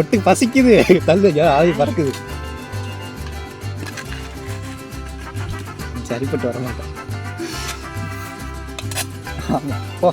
கொட்டு பசிக்குது. தள்ளு ஆவி பறக்குது. சரிப்பட்டு வர மாட்டேன் போ.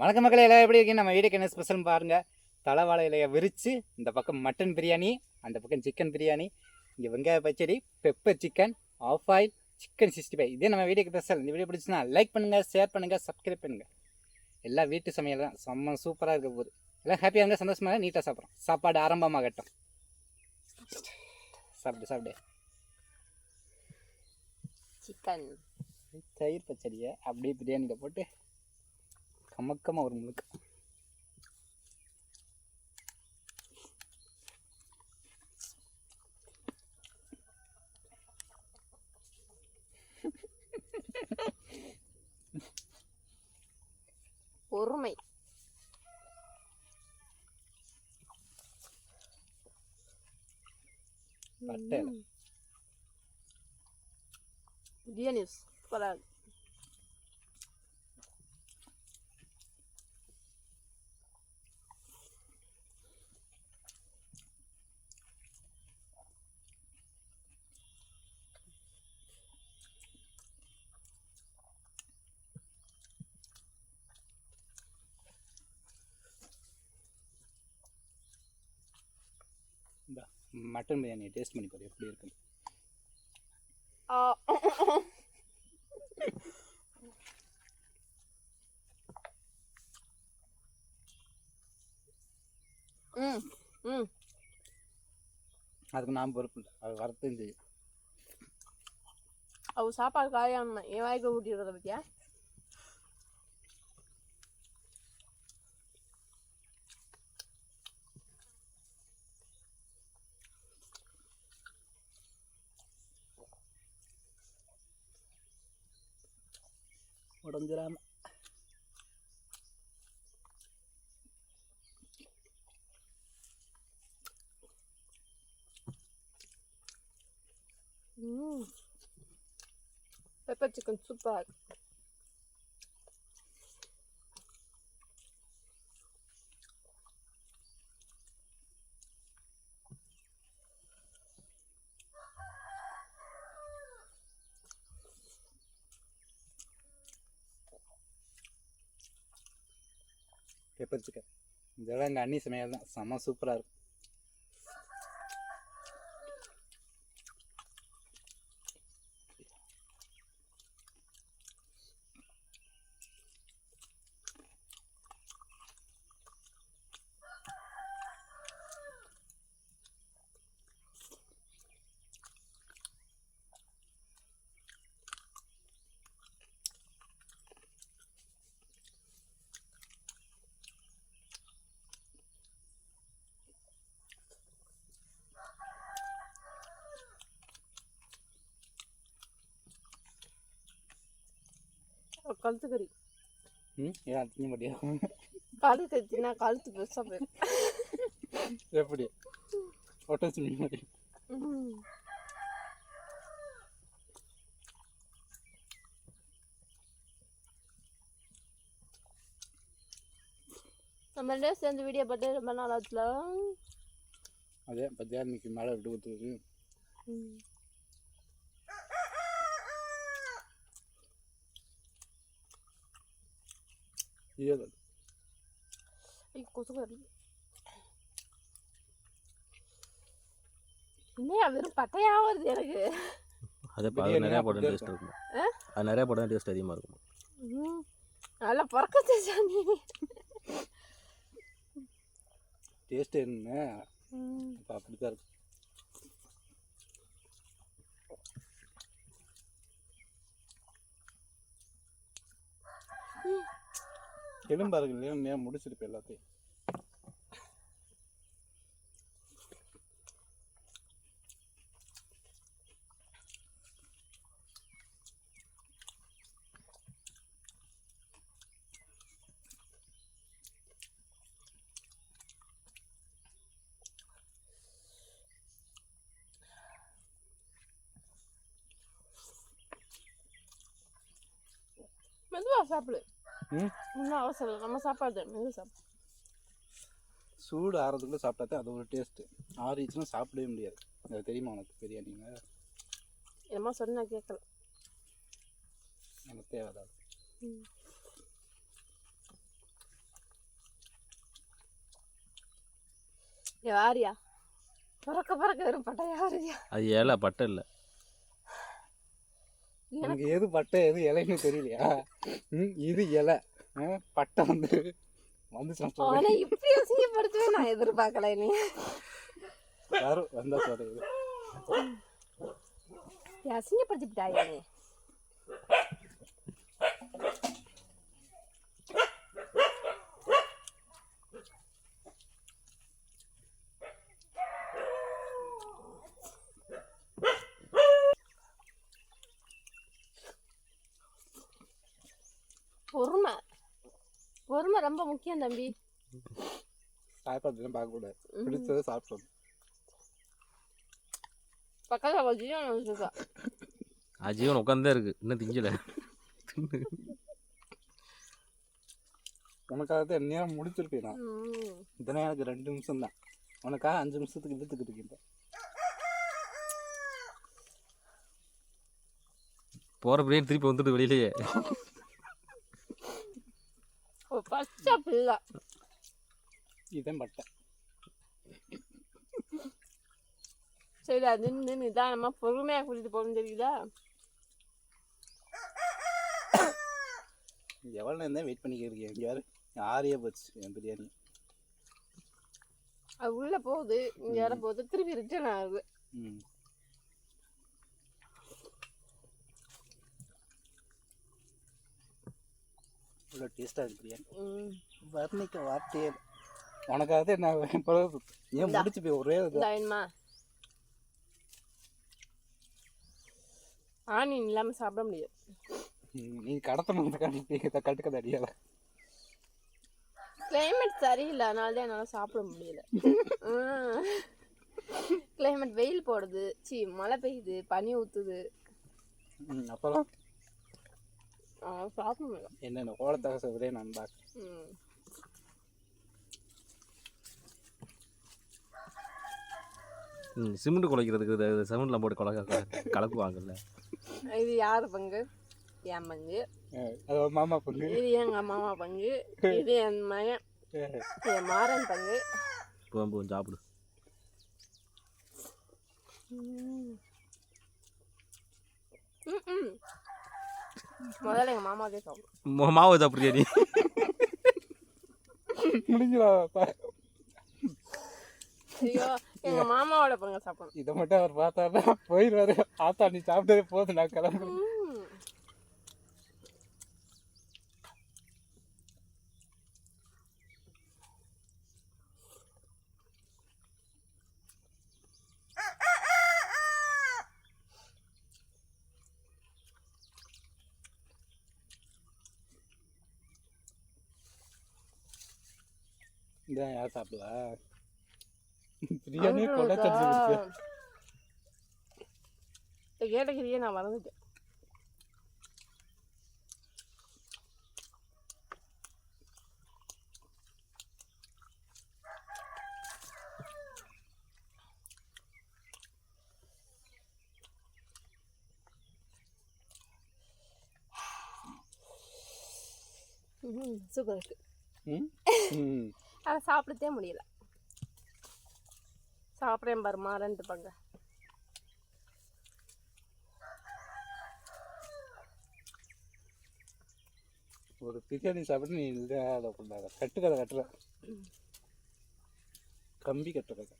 வணக்கம் மக்களே எல்லாம் எப்படி இருக்கீங்க? நம்ம வீட்டுக்கு என்ன ஸ்பெஷல் பாருங்க. தலைவாழை இலையை விரித்து இந்த பக்கம் மட்டன் பிரியாணி அந்த பக்கம் சிக்கன் பிரியாணி இங்கே வெங்காய பச்சடி pepper chicken half oil chicken sixty five இதே நம்ம வீட்டுக்கு ஸ்பெஷல் இந்த வீடியோ பிடிச்சுன்னா லைக் பண்ணுங்கள் ஷேர் பண்ணுங்கள் சப்ஸ்கிரைப் பண்ணுங்கள் எல்லாம் வீட்டு சமையல் தான். செம்ம சூப்பராக இருக்க போகுது. எல்லாம் ஹாப்பியாக இருந்தால் சந்தோஷமாக நீட்டாக சாப்பிட்றோம். சாப்பாடு ஆரம்பமாகட்டும். சாப்பிடு சாப்பிடு. சிக்கன் தயிர் பச்சடியை அப்படியே பிரியாணியில் போட்டு கமக்கமாக ஒரு முழுக்க. பொறுமை. பட்டை. ம். பிரியாணி சூப்பராக இருக்கு இந்த மட்டன் பிரியாணி டேஸ்ட் பண்ணி பாரு எப்படி ம் அதுக்கு நான் பொறுப்பு இல்லை. அது வரத்தையும் செய்யும். அவ சாப்பாடு காயாம என் வாய்க்கு ஊட்டிடுறத பத்தியா? உடஞ்சிடாம ம். பெப்பர் சிக்கன் சூப்பராக இருக்கு பெப்பர் சிக்கன் இதெல்லாம் எங்கள் அண்ணி சமையல் தான். செம்ம சூப்பராக இருக்கும். கழுத்து கறி. ம்? ஏன் திங்க மாட்டியா? கழுத்து பெருசாக போயிடும் எப்படி? ஒட்டம் திங்க மாட்டியா ம். நம்ம ரெண்டு சேர்ந்து வீடியோ பார்த்து ரொம்ப நாள் ஆச்சுல. அதே பத்தியா இன்னைக்கு மழை விட்டு கொடுத்துருக்கு கறி என்னையா வெறும் பட்டையா வருது எனக்கு அது பிரியாணி நிறையா தான் டேஸ்ட் இருக்கும். அது நிறையா போட்டால் டேஸ்ட் அதிகமாக இருக்கும் ம். நல்லா பிறக்க சாமி டேஸ்ட் என்ன அப்போ அப்படி தான் இருக்கும் எலும்பார்கள் இல்லையா நேரம் முடிச்சிருப்பேன் எல்லாத்தையும். மெதுவாக சாப்பிடு. ம்? ஒன்றும் அவசரம் இல்லை நம்ம சாப்பாடு மெதுவா சாப்பிடு சூடு ஆறதுக்குள்ளே சாப்பிட்டா தான் அது ஒரு டேஸ்ட்டு ஆறிச்சுன்னா சாப்பிடவே முடியாது. அது தெரியுமா உனக்கு? பிரியாணிங்க? என்னமோ சொன்னா கேட்கல எனக்கு தேவைதான் யாரியா பறக்க பறக்க வெறும் பட்டா யாரியா அது ஏழை பட்டை இல்லை. எனக்கு எது பட்டை எது இலைன்னு தெரியலையா? ம் இது இலை. பட்டை வந்து வந்து அவனை இப்படி அசிங்கப்படுத்தவே நான் எதிர்பார்க்கல நீ யாரும் வந்தா சொல்றது அசிங்கப்படுத்திட்டாயா நீ பொறுமை பொறுமை ரொம்ப முக்கியம் தம்பி. சாப்பாடுலாம் பார்க்கக்கூடாது. பிடிச்சதை சாப்பிடணும். பக்கத்தில் கொஞ்சம் வச்சுருக்கா. அஜீவன் உட்காந்தே இருக்கு. இன்னும் திங்கல. உனக்காக தான் நேரம் முடிச்சிருப்பேன் நான். இதனால் எனக்கு ரெண்டு நிமிஷம் தான். உனக்காக அஞ்சு நிமிஷத்துக்கு இழுத்துக்கிட்டு இருக்கேன் போகிற பிரியாணி திருப்பி வந்துட்டு வெளியிலேயே. பச்சை பிள்ளை இதான் பட்டை சரி அது நின்று நிதானமாக பொறுமையாக கூட்டிகிட்டு போகணும் தெரியுதா? எவ்வளோ நேரம் தான் வெயிட் இங்கே யாரு ஆறியே போச்சு என் பிரியாணி. அது உள்ளே போகுது இங்கே வர போகுது திருப்பி ரிட்டர்ன் ஆகுது. ம். இவ்வளோ டேஸ்ட்டாக இருக்கு பிரியாணி. வர்ணிக்க வார்த்தையே. உனக்காக நான் ஏன் முடிச்சு போய் ஒரே வேணுமா? ஆனியன் இல்லாமல் சாப்பிட முடியாது. நீ கடத்தணும் கட்டு கட்டுக்கதை அடியால கிளைமேட் சரியில்லை. அதனால தான் என்னால் சாப்பிட முடியல. கிளைமேட் வெயில் போடுது. சி மழை பெய்யுது. பனி ஊற்றுது ம் அப்போலாம் சாப்பிட முடியல என்னென்ன கோலத்தாக சொல்கிறேன் நான் பார்க்க ம். ம் சிமெண்ட் குலைக்கிறதுக்கு சிமெண்ட்லாம் போட்டு குழக்க கலக்குவாங்கல்ல. இது யார் பங்கு? என் பங்கு. அது மாமா பொண்ணு இது எங்கள் மாமா பங்கு. இது என் மகன். என் மாறன் பங்கு. இப்போ போகும் சாப்பிடு. ம். முதல்ல எங்கள் மாமாவே சாப்பிடும் மாவு சாப்பிட்றியா நீ? முடிஞ்சிடாப்பா ஐயோ எங்கள் மாமாவோட பங்கு சாப்பிடணும். இதை மட்டும் அவர் பார்த்தாருன்னா போயிடுவாரு ஆத்தா நீ சாப்பிட்டதே போதும் நான் கிளம்புறேன். ம். இதான் யார் சாப்பிடுவா பிரியாணியே கொண்டா தெரிஞ்சு இந்த கேட்டகிரியே நான் மறந்துட்டேன் சூப்பர் இருக்கு ம் ம் ஆனால் சாப்பிடத்தே முடியல. சாப்பிட்றேன் பாரு மாறன்ட்டு பங்க. ஒரு பிரியாணி சாப்பிட்டு நீ கொண்டாத கட்டுக்கதை கட்டுற. கம்பி கட்டுறது.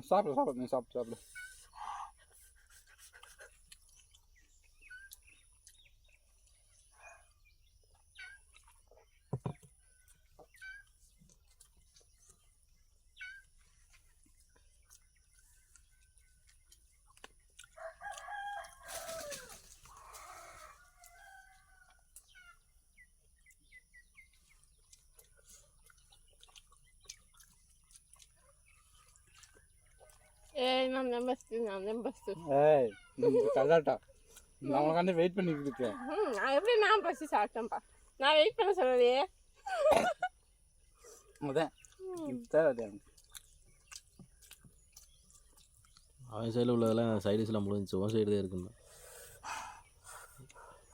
சாப்பிடு சாப்பிடு நீ சாப்பிட்டு சாப்பிடு நான் தான் பெஸ்ட்டு நான் தான் பெஸ்ட்டு ஏய் இந்த கல்லாட்டா நான் உனக்காண்டி வெயிட் பண்ணிட்டு இருக்கேன். நான் எப்படி நான் பசி சாப்பிட்டேன்ப்பா? நான் வெயிட் பண்ண சொல்லலையே அதான் அது. அவன் சைடில் உள்ளதெல்லாம் சைடிஸ்லாம் முடிஞ்சிச்சு. உன் சைடு தான் இருக்குன்னு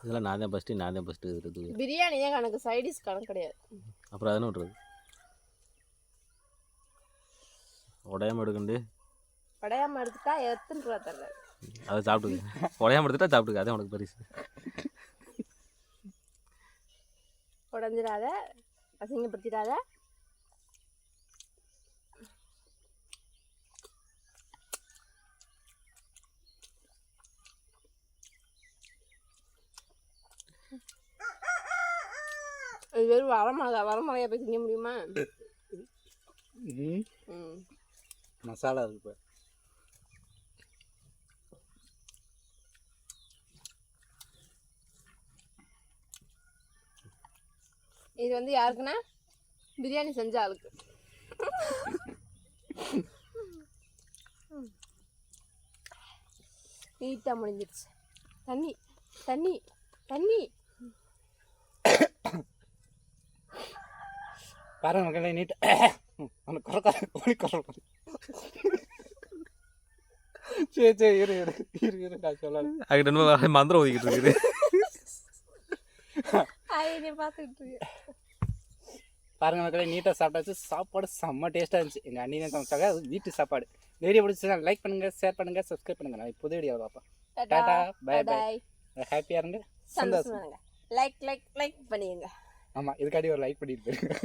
இதெல்லாம் நான் தான் ஃபஸ்ட்டு நான் தான் ஃபஸ்ட்டு பிரியாணி தான் கணக்கு? சைடிஸ் கணக்கு கிடையாது. அப்புறம் அதனை விட்றது உடையாம எடுக்கண்டு படையாம எடுத்துட்டா எத்தனை ரூபா தரல. அதை சாப்பிட்டுக்க. உடையாம எடுத்துட்டா சாப்பிட்டுக்க. அதான் உனக்கு பரிசு. உடஞ்சிடாத. அசிங்கப்படுத்திடாத. இது வெறும் வரமிளகா. வரமிளகா போய் திங்க முடியுமா? மசாலா இருக்கு. இது வந்து யாருக்குன்னா பிரியாணி செஞ்ச ஆளுக்கு. நீட்டாக முடிஞ்சிருச்சு. தண்ணி தண்ணி தண்ணி. பாருங்க மக்களே நீட் உனக்கு குறை கோழி குறை சரி சரி இரு இரு இரு இரு நான் சொல்லலை. அங்கிட்ட மந்திரம் ஒதுக்கிட்டு இருக்குது. பாருங்க மக்களே நீட்டாக சாப்பிட்டாச்சு. சாப்பாடு செம்ம டேஸ்ட்டாக இருந்துச்சு. எங்கள் அண்ணியை சமைச்சாங்க. அது வீட்டு சாப்பாடு. வீடியோ பிடிச்சா லைக் பண்ணுங்கள் ஷேர் பண்ணுங்கள் சப்ஸ்கிரைப் பண்ணுங்கள் நான் புது வீடியோ பார்ப்பேன் டாடா பை பை பாய் ஹாப்பியாக இருங்க. சந்தோஷம் சந்தோஷம். லைக் லைக் லைக் பண்ணிடுங்க ஆமாம் இதுக்காடி ஒரு லைக் பண்ணிட்டு போயிருங்க.